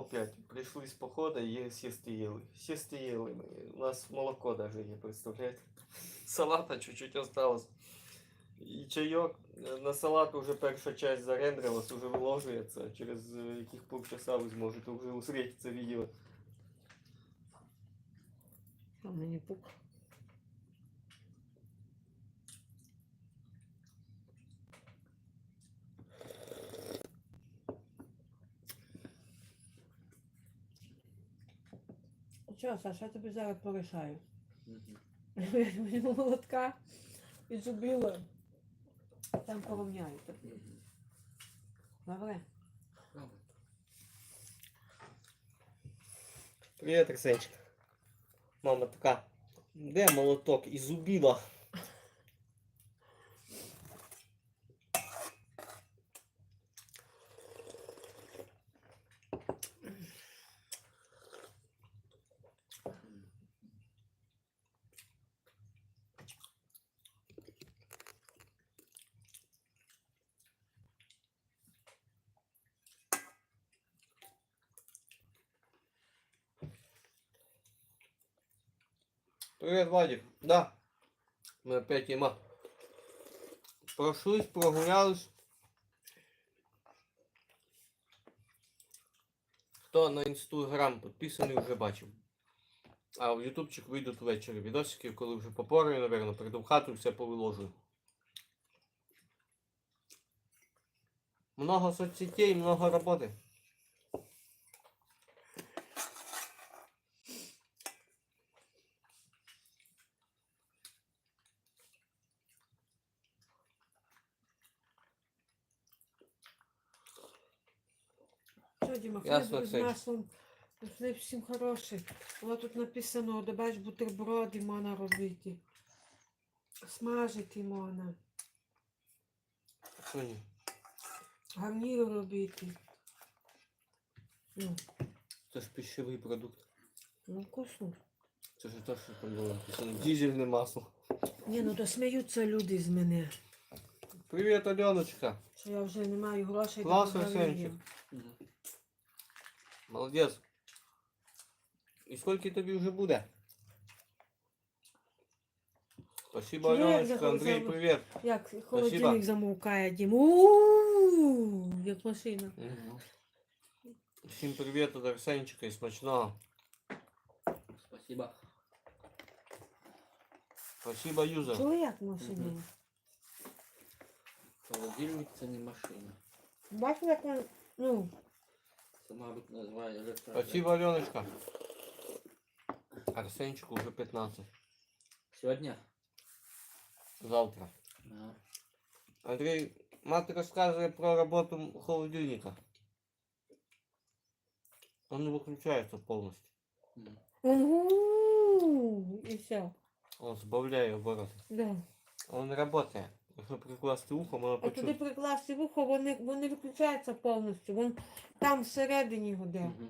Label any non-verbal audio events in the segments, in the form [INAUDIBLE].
опять. Пришли с похода и сесты ели. Сесты ели. мы. У нас молоко даже є, представляете? [LAUGHS] Салата чуть-чуть осталось. І чайок. Е, На салат уже перша часть зарендрилась, уже виложується. Через е, яких полчаса ви зможете вже усмотрети це відео. А мені пук. Чого, Саша, я тобі зараз порішаю. Візьму молотка і зубрила. Там порівняю тобі. Добре? Привіт, Арсенчик. Мама така. Де молоток? І зубіла. Привет, Владик. Да. Мы опять има. Прошлись, прогулялись. Хто на інстаграм підписаний, вже бачив. А в ютубчик вийдуть ввечері відосики, коли вже попораю, напевно, прийду в хату і все повиложую. Много соцсетей, много роботи. Діма, Ясно, з Ксень. маслом. Хліб всім хороший. Воно тут написано, де бач бутерброди можна робити. Смажити можна. Що? Гарнір робити. Ну, Це ж пищевий продукт. ну вкусно. Це ж те, що там було написано. Дізельне масло. Ні, ну то сміються люди з мене. Привіт, Альоночка. Що я вже не маю грошей. Клас, до Арсенчик. Молодець. І скільки тобі вже буде? Спасибо, Чоловік Альоночка. захотів. Андрій, привіт. Як холодильник Спасибо. замовкає, Дім. У-у-у, Як машина. Всім привіт від Арсенчика і смачного. Спасибо. Спасибо, юзер. Чули як машина? Холодильник це не машина. Бачиш, як він, ну, Це, мабуть, називає електро. Спасибо, Альоночка. Арсенчику вже 15. Сьогодні? Завтра. Да. Андрій, мати розказує про роботу холодильника. Он не виключається повністю. М. угу, і все. Он збавляє обороти. Да. Он не Прикласти ухо, можна А туди прикласти вухо, вони, вони виключаються повністю. Вон там всередині гуде. Мгм.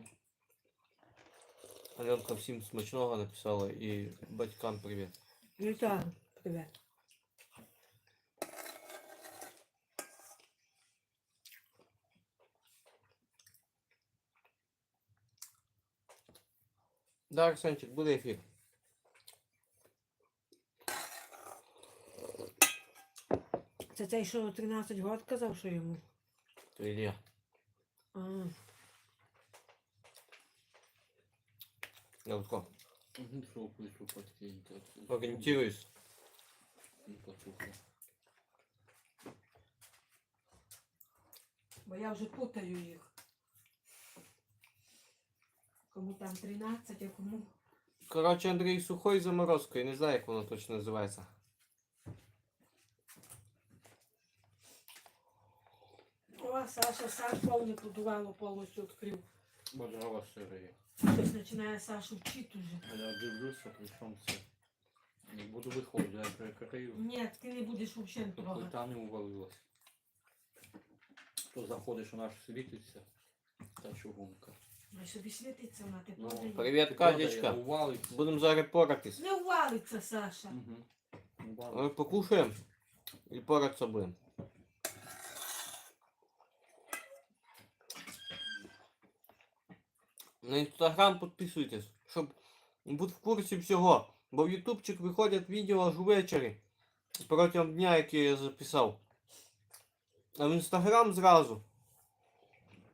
Альонка всім смачного написала і батькам привіт. Вітаю. Привет. Да, Арсенчик, буде ефір. Це цей, що 13 років казав, що йому. То Ілля. А, Я вот как? Мгм, Що пишу подкиньте. Орієнтуюсь. Не послухав. бо я вже путаю їх. Кому там 13, а кому. Коротше, Андрій сухой з заморозкою, не знаю, як воно точно називається. О, Саша, Саш повне подувало повністю відкрив. Бажала сиреє. Щось починає Сашу вчити уже. А я дивлюся, при чому це. Не буду виходити, я прикрию. Ні, ти не будеш взагалі Щоб трогати. плита не увалилась. То заходиш, вона ж світиться. Та чугунка. Ой, собі світиться вона, ти Ну. Привіт, Катечка. Увалиться. Будемо зараз поратись. Не валиться, Саша. Увалиться. Покушаємо і поратися будемо. На інстаграм підписуйтесь, щоб бути в курсі всього. Бо в ютубчик виходять відео аж ввечері. Протягом дня, який я записав. А в інстаграм зразу.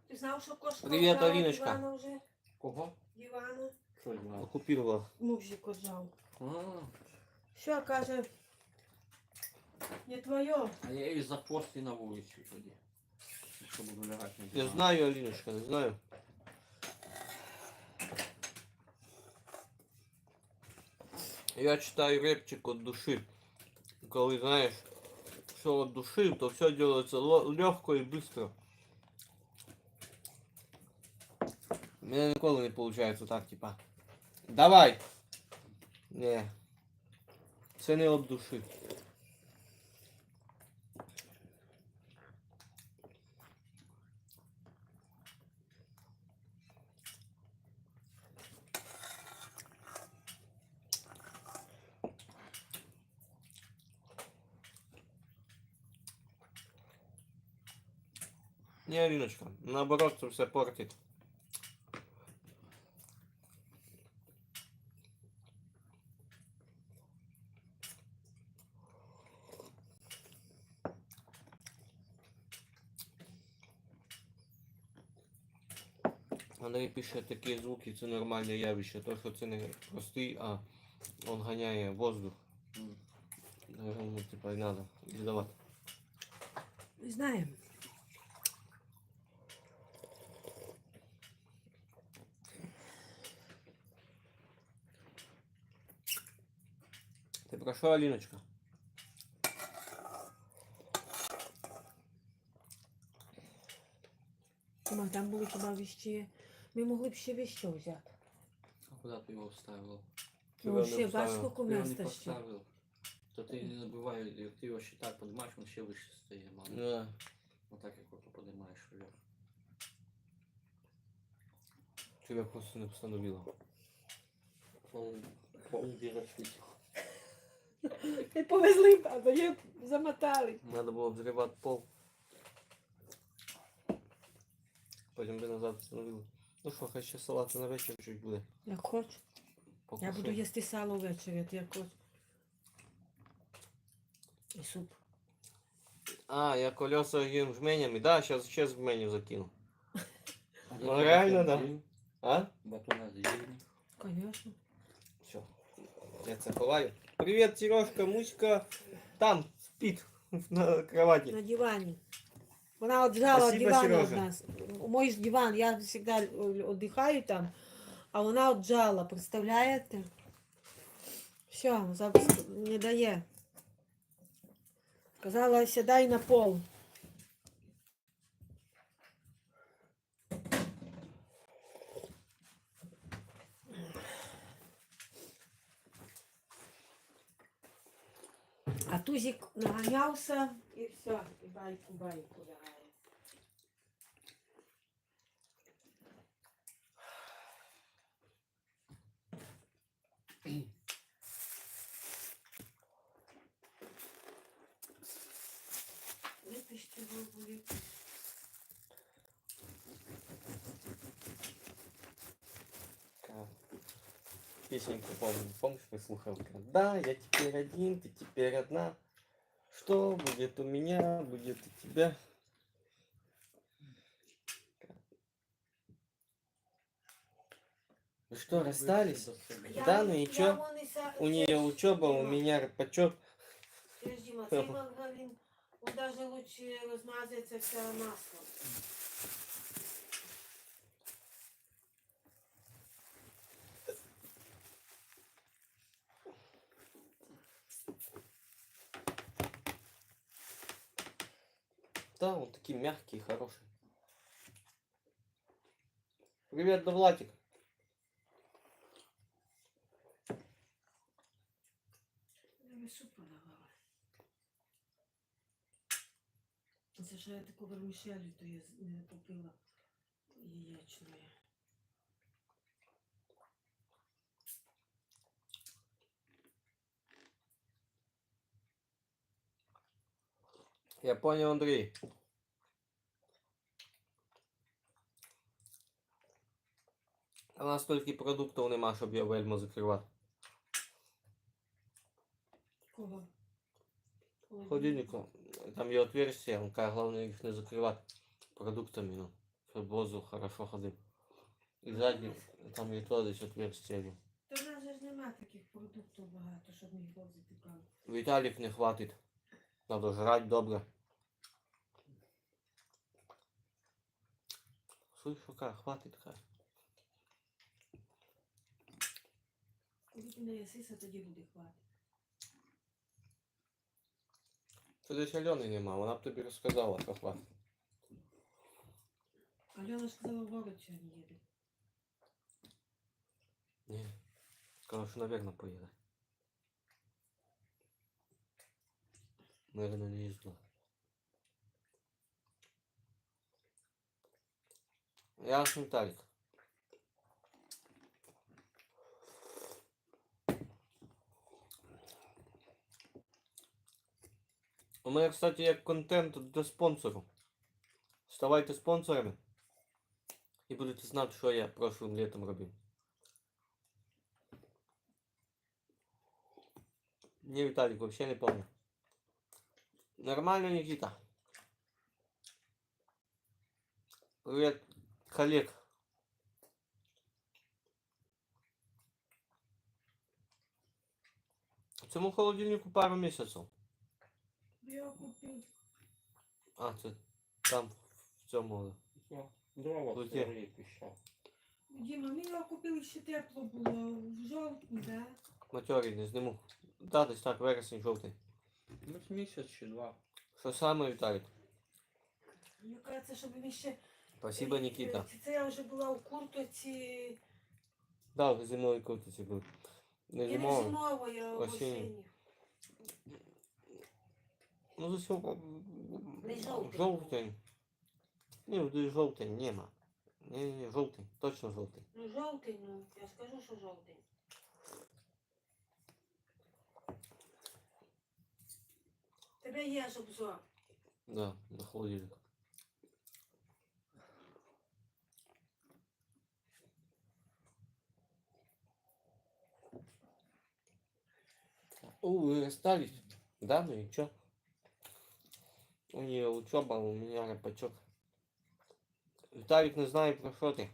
Ти знав, що кошка Привіт, вкрала Аліночка. Івана вже? Кого? Івана. Що я знаю? Окупірував. Мужик отжав. А, Що, каже, не твоє. а я її за хвост і на вулицю тоді. Якщо буду лягати на Я диван. знаю, Аліночка, не знаю. Я читаю репчик от души. Коли знаєш, що от души, то все делается легко і быстро. У мене ніколи не виходить так, типа. Давай! Не. Це не от души. Не, Алиночка, наоборот, це все портить. Андрій пише такі звуки, це нормальне явище. То, що це не простий, а он ганяє воздух. М. Йому типа і надо віддавати. Не знаємо. Ти про що, Аліночка? Ма, там були хіба віщі. Ми могли б ще віщо взяти. А куди ти його вставила? Чого Ну, не ще вставив? скільки Ти його не міста ще. поставив. То ти не забувай, як ти його ще так піднімаєш, він ще вище стає, мало. Да. Отак як ото піднімаєш вверх. Тебя просто не встановила. Он, он дірочить. [LAUGHS] Не повезли, баба, її замотали. Надо було взривати пол. Потім би назад встановили. Ну що, хай ще салати на вечір чуть буде. Як хоч. Я Покушай. буду їсти сало ввечері, от як хоч. І суп. А, я колеса їм жменями. Да, сейчас ще жменю закину. [LAUGHS] А Ну, де реально, батон да. з'їв? А? Батона з'їв. Конечно. Все. Я це ховаю. Привіт, Сережка, Муська. Там спить [LAUGHS] на кровати. На дивані. Вона отжала Спасибо, диван від Сережа. нас. Мой ж диван, я завжди віддихаю там, а вона отжала, представляєте? Все, зараз не дає. Казала, сідай на пол. А тузик наганявся і все, і байку Песенку помню. Помнишь, мы слухал? Да, я теперь один, ты теперь одна. Что будет у меня, будет у тебя. Вы что, расстались? Да, ну и чё? У нее учеба, у меня почет. Цей маргарин, он даже лучше розмазується все масло. Да, он такие мягкие, хорошие. Привет, Довлатик. Я би суп подавала. Це що я таку вермішелю, то я з- не попила яєчної. Я понял, Андрей. У нас тільки продуктів нема, щоб я вельму закривати. Кого? Холодильнику там є отверстия, он каже, головне їх не закривати продуктами, ну, щоб воздух хорошо ходив. І ззаді там є то десь отверстия. Та в нас же ж нема таких продуктів багато, щоб возити правда. Віталік не хватить. Надо жрать добре. Слышь, ка, хватить, каже. Коли ти не їсися, тоді буде хватить. Це десь Альони нема, вона б тобі розказала, що хватить. Альона сказала, в город сьогодні їде. Ні. Сказала, що, напевно, поїде. Наверно, не їздила. Я ж Віталік. У мене, кстати, є контент до спонсору. Ставайте спонсорами. І будете знати, що я прошлым літом робив. Не, Виталик, вообще не помню. Нормально, Никита. Привет, коллег. Цьому холодильнику пару місяців. Я купив. А, це там в цьому. О, Дрова Тут в є. старі пішов. Діма, ми його купили ще тепло було. В жовтні, да? Матьорий не зніму. Да, десь так, вересень, жовтий. Ну, місяць чи два. Що саме, Віталік? Мені кажеться, щоб він ще... Спасибо, Е, Никита. Це, це я вже була у куртоці. Да, в зимовій куртці був. Не І не зимовий. зимової, а осінній. осінній. Ну, за сьогодні... Не жовтий. Жовтень. Ні, буде жовтень, нема. Ні, ні, ні, жовтий, точно жовтий. Ну, жовтий, ну, я скажу, що жовтий. Тебе є ж обзор. Да, на холодильник. О, вы расстались? Да, ну и чё? У нее учеба, у меня рапачок. Виталик не знає про що ти.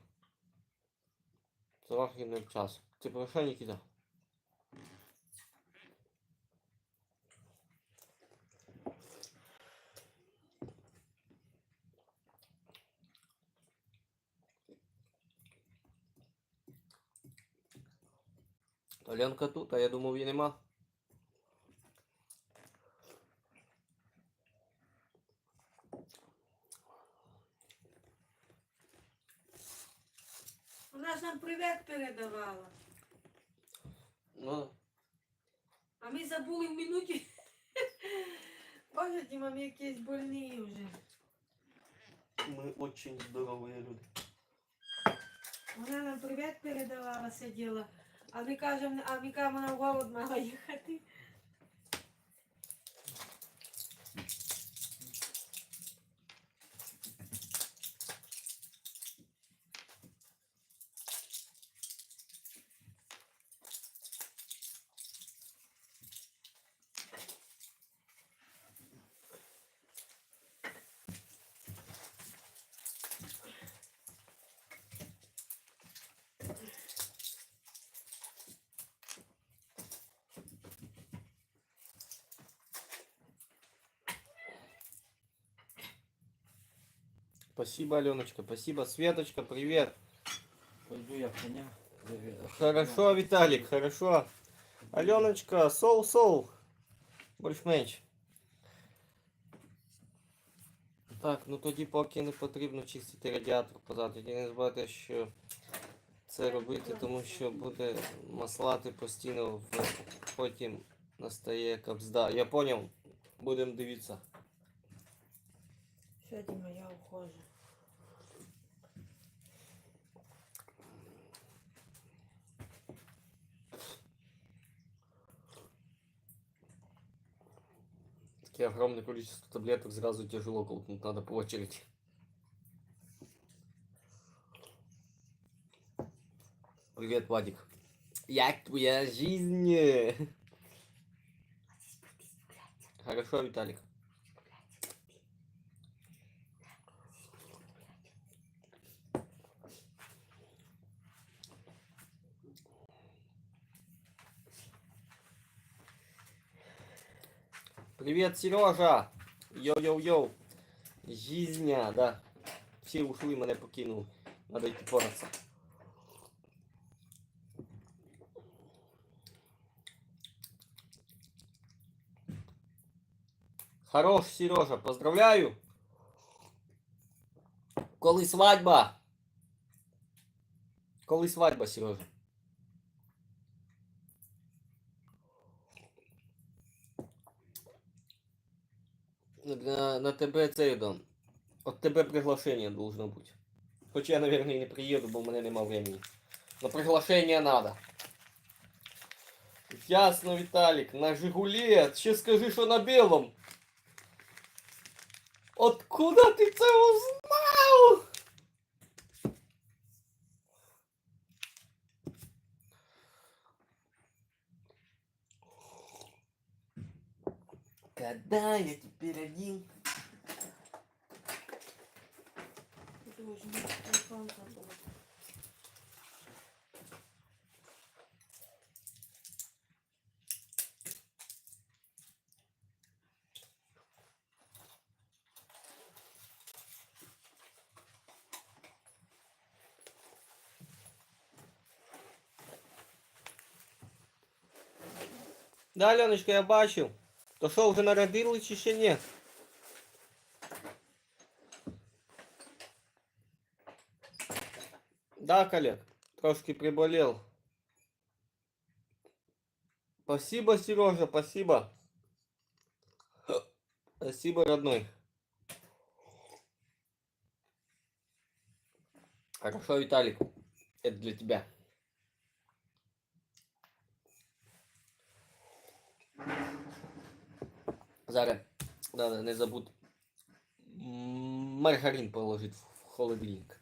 Трохи не в час. Ти про що, Нікіта? Оленка тут, а я думав її нема. Вона ж нам привіт передавала. Ну, А ми забули в минуті. Боже, Діма, ми якісь больні вже. ми очень здорові люди. Вона нам привіт передавала, сиділа. А ми кажемо, а ми кажемо, вона в город мала їхати. Спасибо, Аленочка, спасибо. Светочка, привет. Пойду я коня заведу. Хорошо, Виталик, хорошо. Аленочка, соу-соу. Більш-менш. Так, ну тоді поки не потрібно чистити радіатор позаду. Тоді не забувайте, що це робити, тому що буде маслати постійно, в- потім настає капзда. Я поняв, будемо дивитися. Все, Діма, я ухожу. Такие огромное количество таблеток сразу тяжело колкнуть, надо по очереди. Привет, Вадик. Як твоя жизнь? Хорошо, Виталик. Привет, Сережа! Йоу-йоу-йоу! Жизня, да. Всі ушли, мене покинули. Надо йти поратися. Хорош, Сережа, поздравляю. Коли свадьба? Коли свадьба, Сережа? На, на тебе цей дом. От тебе приглашение должно быть. Хоч я, наверное, і не приеду, бо в мене нема времени. Но приглашение надо. Ясно, Виталик, на Жигуле. Ще скажи, що на белом. Откуда ти це узнав? Когда я теперь один? Да, Альоночка, я бачив. То що, вже народили чи ще ні? Да, коллег, трошки приболел. Спасибо, Сережа, спасибо. Спасибо, родной. Хорошо, Виталик. Это для тебя. Зараз, да, не забудь. Маргарин положить в холодильник.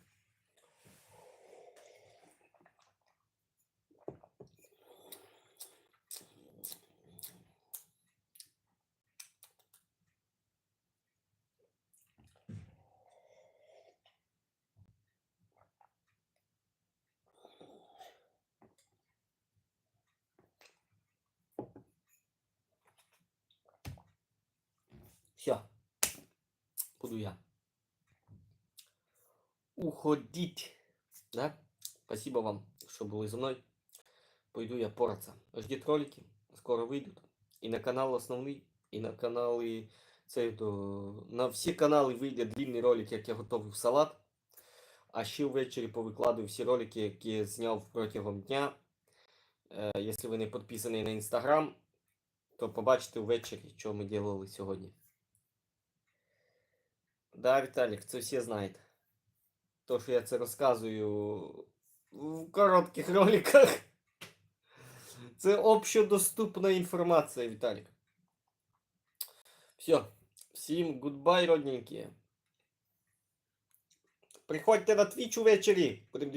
Буду я. Уходить. Да? Спасибо вам, что были за мной. Пойду я пораться. Ждите ролики. Скоро выйдут. И на канал основний, і на канали. Це, на всі канали вийде длинний ролик, як я готовив салат. А ще ввечері повикладую всі ролики, які я зняв протягом дня. Е, якщо ви не підписані на інстаграм, то побачите ввечері, що ми робили сьогодні. Да, Віталік, це всі знають. То, що я це розказую в коротких [LAUGHS] роликах. Це общодоступна інформація, Віталік. Все. Всім гудбай, родненькі. Приходьте на твіч увечері. Будемо.